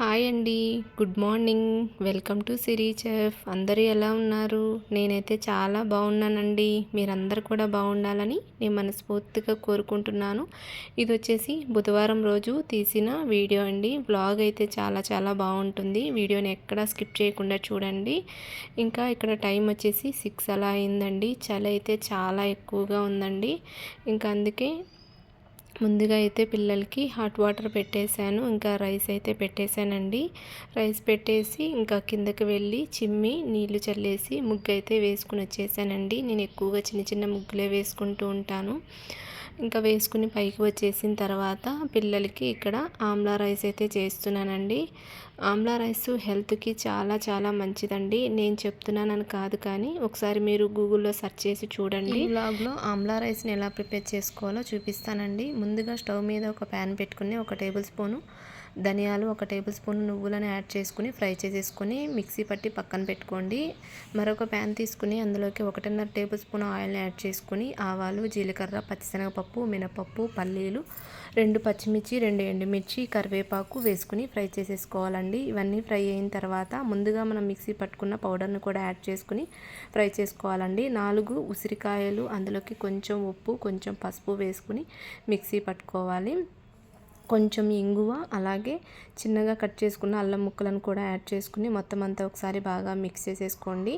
Hi అండి. Good morning. Welcome to Siri chef. అందరూ ఎలా ఉన్నారు? నేనైతే చాలా బాగున్నానండి. మీరందరూ కూడా బాగుండాలని నేను మనస్ఫూర్తిగా కోరుకుంటున్నాను. ఇది వచ్చేసి బుధవారం రోజు తీసిన వీడియో అండి. బ్లాగ్ అయితే చాలా చాలా బాగుంటుంది. వీడియోని ఎక్కడా స్కిప్ చేయకుండా చూడండి. ఇంకా ఇక్కడ టైం వచ్చేసి సిక్స్ అలా అయిందండి. చలి అయితే చాలా ఎక్కువగా ఉందండి. ఇంకా అందుకే ముందుగా అయితే పిల్లలకి హాట్ వాటర్ పెట్టేశాను ఇంకా రైస్ అయితే పెట్టేశానండి. రైస్ పెట్టేసి ఇంకా కిందకి వెళ్ళి చిమ్మి నీళ్ళు చల్లేసి ముగ్గు అయితే వేసుకుని వచ్చేసానండి. నేను ఎక్కువగా చిన్న చిన్న ముగ్గులే వేసుకుంటూ ఉంటాను. ఇంకా వేసుకుని పైకి వచ్చేసిన తర్వాత పిల్లలకి ఇక్కడ ఆమ్లా రైస్ అయితే చేస్తున్నానండి. ఆమ్లా రైస్ హెల్త్కి చాలా చాలా మంచిదండి. నేను చెప్తున్నానని కాదు కానీ ఒకసారి మీరు గూగుల్లో సెర్చ్ చేసి చూడండి. బ్లాగ్లో ఆమ్లా రైస్ని ఎలా ప్రిపేర్ చేసుకోవాలో చూపిస్తానండి. ముందుగా స్టవ్ మీద ఒక ప్యాన్ పెట్టుకుని ఒక టేబుల్ స్పూను ధనియాలు ఒక టేబుల్ స్పూన్ నువ్వులను యాడ్ చేసుకుని ఫ్రై చేసేసుకుని మిక్సీ పట్టి పక్కన పెట్టుకోండి. మరొక ప్యాన్ తీసుకుని అందులోకి ఒకటిన్నర టేబుల్ స్పూన్ ఆయిల్ని యాడ్ చేసుకుని ఆవాలు జీలకర్ర పచ్చిశనగపప్పు మినపప్పు పల్లీలు రెండు పచ్చిమిర్చి రెండు ఎండుమిర్చి కరివేపాకు వేసుకుని ఫ్రై చేసేసుకోవాలండి. ఇవన్నీ ఫ్రై అయిన తర్వాత ముందుగా మనం మిక్సీ పట్టుకున్న పౌడర్ని కూడా యాడ్ చేసుకుని ఫ్రై చేసుకోవాలండి. నాలుగు ఉసిరికాయలు అందులోకి కొంచెం ఉప్పు కొంచెం పసుపు వేసుకుని మిక్సీ పట్టుకోవాలి. కొంచెం ఇంగువ అలాగే చిన్నగా కట్ చేసుకున్న అల్లం ముక్కలను కూడా యాడ్ చేసుకుని మొత్తం అంతా ఒకసారి బాగా మిక్స్ చేసేసుకోండి.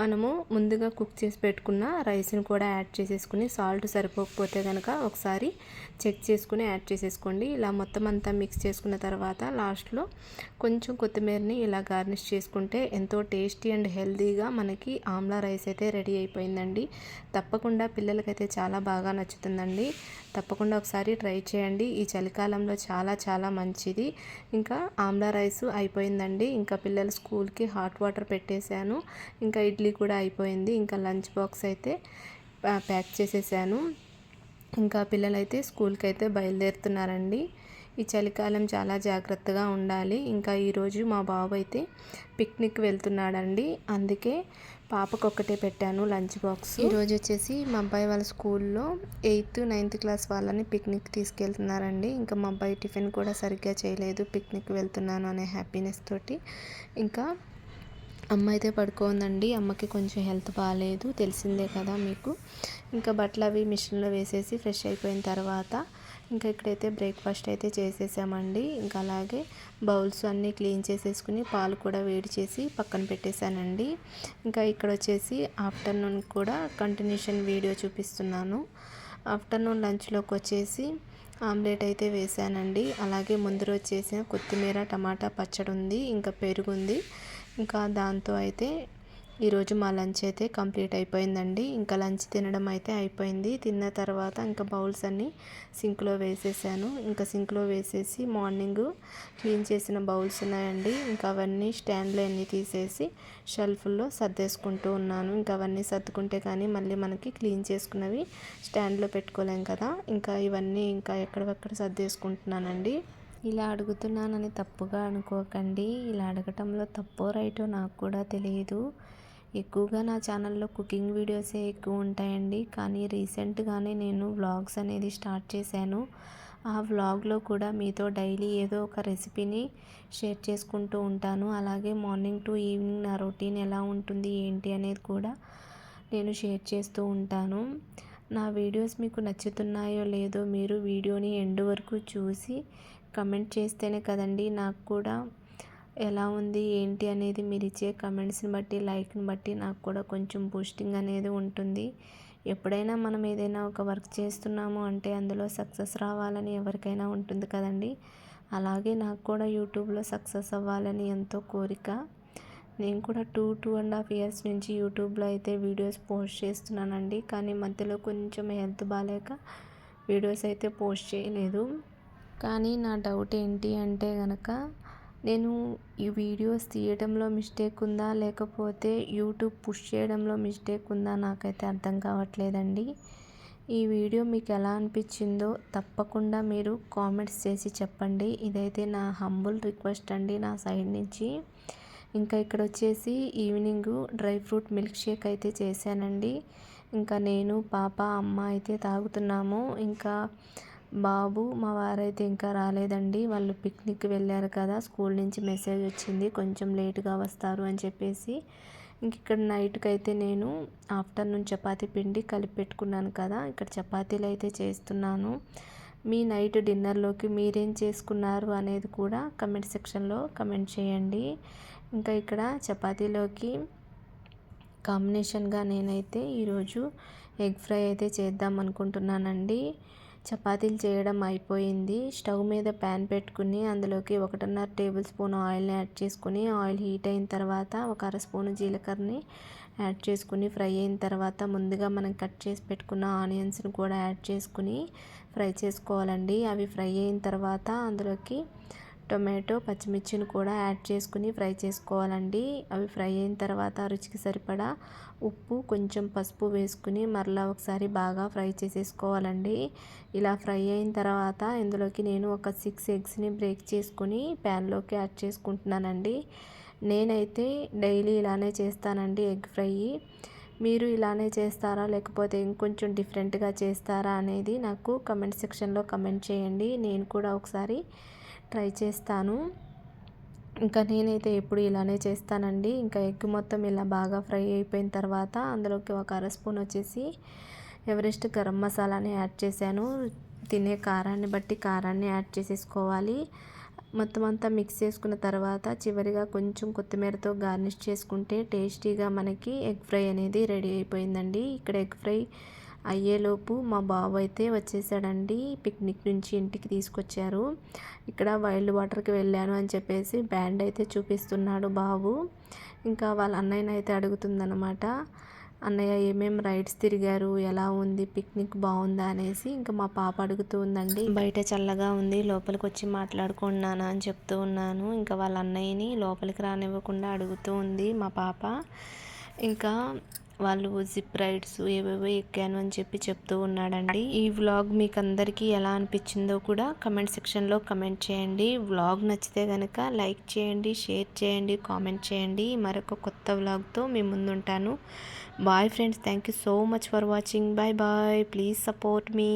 మనము ముందుగా కుక్ చేసి పెట్టుకున్న రైస్ని కూడా యాడ్ చేసేసుకుని సాల్ట్ సరిపోకపోతే కనుక ఒకసారి చెక్ చేసుకుని యాడ్ చేసేసుకోండి. ఇలా మొత్తం అంతా మిక్స్ చేసుకున్న తర్వాత లాస్ట్లో కొంచెం కొత్తిమీరని ఇలా గార్నిష్ చేసుకుంటే ఎంతో టేస్టీ అండ్ హెల్తీగా మనకి ఆమ్లా రైస్ అయితే రెడీ అయిపోయిందండి. తప్పకుండా పిల్లలకైతే చాలా బాగా నచ్చుతుందండి. తప్పకుండా ఒకసారి ట్రై చేయండి. ఈ చలికాలం చలికాలంలో చాలా చాలా మంచిది. ఇంకా ఆమ్లా రైస్ అయిపోయిందండి. ఇంకా పిల్లలు స్కూల్కి హాట్ వాటర్ పెట్టేశాను. ఇంకా ఇడ్లీ కూడా అయిపోయింది. ఇంకా లంచ్ బాక్స్ అయితే ప్యాక్ చేసేసాను. ఇంకా పిల్లలైతే స్కూల్కి అయితే బయలుదేరుతున్నారండి. ఈ చలికాలం చాలా జాగ్రత్తగా ఉండాలి. ఇంకా ఈరోజు మా బాబు అయితే పిక్నిక్ వెళ్తున్నాడండి. అందుకే పాపకు ఒక్కటే పెట్టాను లంచ్ బాక్స్. ఈరోజు వచ్చేసి మా అబ్బాయి వాళ్ళ స్కూల్లో ఎయిత్ నైన్త్ క్లాస్ వాళ్ళని పిక్నిక్ తీసుకెళ్తున్నారండి. ఇంకా మా అబ్బాయి టిఫిన్ కూడా సరిగ్గా చేయలేదు. పిక్నిక్ వెళ్తున్నాను అనే హ్యాపీనెస్ తోటి. ఇంకా అమ్మ అయితే పడుకోందండి. అమ్మకి కొంచెం హెల్త్ బాగాలేదు తెలిసిందే కదా మీకు. ఇంకా బట్టలు అవి మిషన్లో వేసేసి ఫ్రెష్ అయిపోయిన తర్వాత ఇంకా ఇక్కడైతే బ్రేక్ఫాస్ట్ అయితే చేసేసామండి. ఇంకా అలాగే బౌల్స్ అన్నీ క్లీన్ చేసేసుకుని పాలు కూడా వేడి చేసి పక్కన పెట్టేశానండి. ఇంకా ఇక్కడ వచ్చేసి ఆఫ్టర్నూన్ కూడా కంటిన్యూషన్ వీడియో చూపిస్తున్నాను. ఆఫ్టర్నూన్ లంచ్లోకి వచ్చేసి ఆమ్లెట్ అయితే వేసానండి. అలాగే ముందు రోజు చేసిన కొత్తిమీర టమాటా పచ్చడి ఉంది ఇంకా పెరుగు ఉంది. ఇంకా దాంతో అయితే ఈరోజు మా లంచ్ అయితే కంప్లీట్ అయిపోయిందండి. ఇంకా లంచ్ తినడం అయితే అయిపోయింది. తిన్న తర్వాత ఇంకా బౌల్స్ అన్నీ సింక్లో వేసేసాను. ఇంకా సింక్లో వేసేసి మార్నింగ్ క్లీన్ చేసిన బౌల్స్ ఉన్నాయండి. ఇంకా అవన్నీ స్టాండ్లో అన్నీ తీసేసి షెల్ఫ్లో సర్దేసుకుంటూ ఉన్నాను. ఇంకా అవన్నీ సర్దుకుంటే కానీ మళ్ళీ మనకి క్లీన్ చేసుకున్నవి స్టాండ్లో పెట్టుకోలేం కదా. ఇంకా ఇవన్నీ ఇంకా ఎక్కడెక్కడ సర్దేసుకుంటున్నానండి. ఇలా అడుగుతున్నానని తప్పుగా అనుకోకండి. ఇలా అడగటంలో తప్పో రైటో నాకు కూడా తెలియదు. ఎక్కువగా నా ఛానల్లో కుకింగ్ వీడియోసే ఎక్కువ ఉంటాయండి. కానీ రీసెంట్గానే నేను వ్లాగ్స్ అనేది స్టార్ట్ చేశాను. ఆ వ్లాగ్లో కూడా మీతో డైలీ ఏదో ఒక రెసిపీని షేర్ చేసుకుంటూ ఉంటాను. అలాగే మార్నింగ్ టు ఈవినింగ్ నా రొటీన్ ఎలా ఉంటుంది ఏంటి అనేది కూడా నేను షేర్ చేస్తూ ఉంటాను. నా వీడియోస్ మీకు నచ్చుతున్నాయో లేదో మీరు వీడియోని ఎండ్ వరకు చూసి కమెంట్ చేస్తేనే కదండి నాకు కూడా ఎలా ఉంది ఏంటి అనేది మీరు ఇచ్చే కమెంట్స్ని బట్టి లైక్ని బట్టి నాకు కూడా కొంచెం బూస్టింగ్ అనేది ఉంటుంది. ఎప్పుడైనా మనం ఏదైనా ఒక వర్క్ చేస్తున్నాము అంటే అందులో సక్సెస్ రావాలని ఎవరికైనా ఉంటుంది కదండి. అలాగే నాకు కూడా యూట్యూబ్లో సక్సెస్ అవ్వాలని ఎంతో కోరిక. నేను కూడా two two and half years నుంచి యూట్యూబ్లో అయితే వీడియోస్ పోస్ట్ చేస్తున్నానండి. కానీ మధ్యలో కొంచెం హెల్త్ బాగాలేక వీడియోస్ అయితే పోస్ట్ చేయలేదు. కానీ నా డౌట్ ఏంటి అంటే కనుక నేను ఈ వీడియోస్ తీయడంలో మిస్టేక్ ఉందా? లేకపోతే యూట్యూబ్ పుష్ చేయడంలో మిస్టేక్ ఉందా? నాకైతే అర్థం కావట్లేదండి. ఈ వీడియో మీకు ఎలా అనిపించిందో తప్పకుండా మీరు కామెంట్స్ చేసి చెప్పండి. ఇదైతే నా హంబుల్ రిక్వెస్ట్ అండి నా సైడ్ నుంచి. ఇంకా ఇక్కడ వచ్చేసి evening dry fruit milk shake అయితే చేశానండి. ఇంకా నేను పాప అమ్మ అయితే తాగుతున్నాము. ఇంకా బాబు మా వారైతే ఇంకా రాలేదండి. వాళ్ళు పిక్నిక్ వెళ్ళారు కదా స్కూల్ నుంచి మెసేజ్ వచ్చింది. కొంచెం లేట్గా వస్తారు అని చెప్పేసి. ఇంక ఇక్కడ నైట్కి అయితే నేను ఆఫ్టర్నూన్ చపాతీ పిండి కలిపి పెట్టుకున్నాను కదా ఇక్కడ చపాతీలు అయితే చేస్తున్నాను. మీ నైట్ డిన్నర్లోకి మీరేం చేసుకున్నారు అనేది కూడా కమెంట్ సెక్షన్లో కమెంట్ చేయండి. ఇంకా ఇక్కడ చపాతీలోకి కాంబినేషన్గా నేనైతే ఈరోజు ఎగ్ ఫ్రై అయితే చేద్దాం అనుకుంటున్నానండి. చపాతీలు చేయడం అయిపోయింది. స్టవ్ మీద ప్యాన్ పెట్టుకుని అందులోకి ఒకటిన్నర టేబుల్ స్పూన్ ఆయిల్ని యాడ్ చేసుకుని ఆయిల్ హీట్ అయిన తర్వాత ఒక అర స్పూన్ జీలకర్రని యాడ్ చేసుకుని ఫ్రై అయిన తర్వాత ముందుగా మనం కట్ చేసి పెట్టుకున్న ఆనియన్స్ని కూడా యాడ్ చేసుకుని ఫ్రై చేసుకోవాలండి. అవి ఫ్రై అయిన తర్వాత అందులోకి టొమాటో పచ్చిమిర్చిని కూడా యాడ్ చేసుకుని ఫ్రై చేసుకోవాలండి. అవి ఫ్రై అయిన తర్వాత రుచికి సరిపడా ఉప్పు కొంచెం పసుపు వేసుకుని మరలా ఒకసారి బాగా ఫ్రై చేసేసుకోవాలండి. ఇలా ఫ్రై అయిన తర్వాత ఇందులోకి నేను ఒక సిక్స్ ఎగ్స్ని బ్రేక్ చేసుకుని ప్యాన్లోకి యాడ్ చేసుకుంటున్నానండి. నేనైతే డైలీ ఇలానే చేస్తానండి ఎగ్ ఫ్రై. మీరు ఇలానే చేస్తారా? లేకపోతే ఇంకొంచెం డిఫరెంట్గా చేస్తారా? అనేది నాకు కమెంట్ సెక్షన్లో కమెంట్ చేయండి. నేను కూడా ఒకసారి ట్రై చేస్తాను. ఇంకా నేనైతే ఎప్పుడు ఇలానే చేస్తానండి. ఇంకా ఎగ్ మొత్తం ఇలా బాగా ఫ్రై అయిపోయిన తర్వాత అందులోకి ఒక అర స్పూన్ వచ్చేసి ఎవరెస్ట్ గరం మసాలాని యాడ్ చేశాను. తినే కారాన్ని బట్టి కారాన్ని యాడ్ చేసేసుకోవాలి. మొత్తం అంతా మిక్స్ చేసుకున్న తర్వాత చివరిగా కొంచెం కొత్తిమీరతో గార్నిష్ చేసుకుంటే టేస్టీగా మనకి ఎగ్ ఫ్రై అనేది రెడీ అయిపోయిందండి. ఇక్కడ ఎగ్ ఫ్రై అయ్యేలోపు మా బాబు అయితే వచ్చేసాడండి. పిక్నిక్ నుంచి ఇంటికి తీసుకొచ్చారు. ఇక్కడ వైల్డ్ వాటర్కి వెళ్ళాను అని చెప్పేసి బ్యాండ్ అయితే చూపిస్తున్నాడు బాబు. ఇంకా వాళ్ళ అన్నయ్యని అయితే అడుగుతుందన్నమాట. అన్నయ్య ఏమేమి రైడ్స్ తిరిగారు? ఎలా ఉంది? పిక్నిక్ బాగుందా? అనేసి ఇంకా మా పాప అడుగుతూ ఉందండి. బయట చల్లగా ఉంది. లోపలికి వచ్చి మాట్లాడుకున్నాను అని చెప్తూ ఉన్నాను. ఇంకా వాళ్ళ అన్నయ్యని లోపలికి రానివ్వకుండా అడుగుతూ ఉంది మా పాప. ఇంకా వాళ్ళు జిప్ రైడ్స్ ఏవేవో ఎక్కాను అని చెప్పి చెప్తూ ఉన్నాడండి. ఈ వ్లాగ్ మీకు అందరికీ ఎలా అనిపించిందో కూడా కమెంట్ సెక్షన్లో కమెంట్ చేయండి. వ్లాగ్ నచ్చితే కనుక లైక్ చేయండి షేర్ చేయండి కామెంట్ చేయండి. మరొక కొత్త వ్లాగ్తో మీ ముందుంటాను. Bye friends thank you so much for watching bye bye please support me